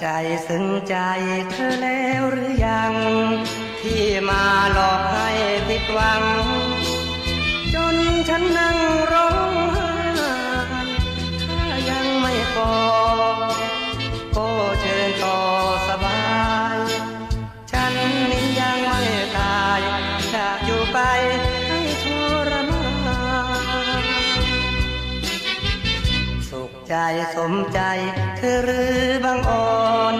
ใจซึ้งใจเธอแล้วหรือยัง ใจสมใจเธอหรือบางอ่อน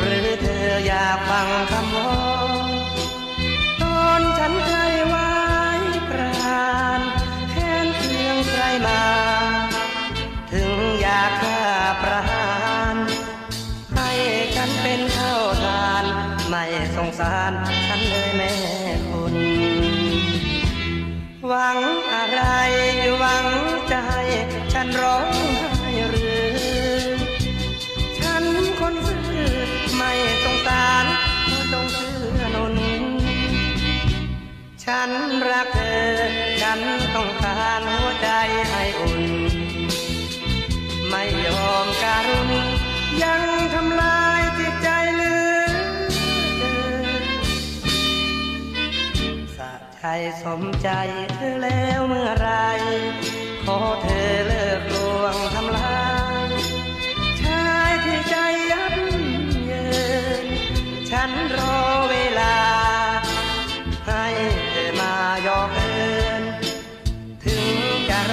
หรือเธออยากฟังคำวอนตอนฉันใกล้ไว้ปราณแค้นเคืองใครมา ถึงอยากฆ่าประหารให้ฉันเป็นเท่าทาน ไม่สงสารฉันเลยแม่คุณหวัง นต้องการหัวใจให้อุ่น ไม่ยอมการุณยังทำลายจิตใจเลือเกินสะใจสมใจเธอแล้วเมื่อไร ขอเธอเลิกลวง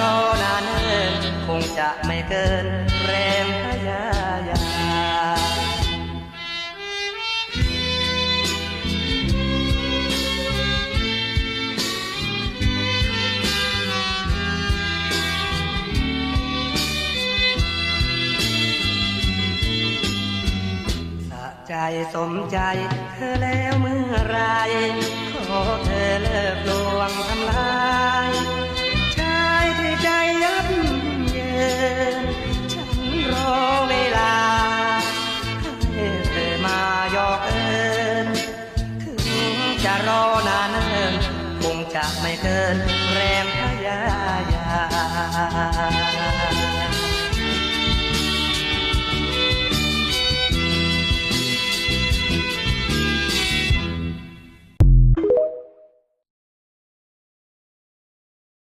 รอนานเนินคงจะไม่เกินแรงพยายามสะใจสมใจเธอแล้ว จะไม่เกินแรงพยายาม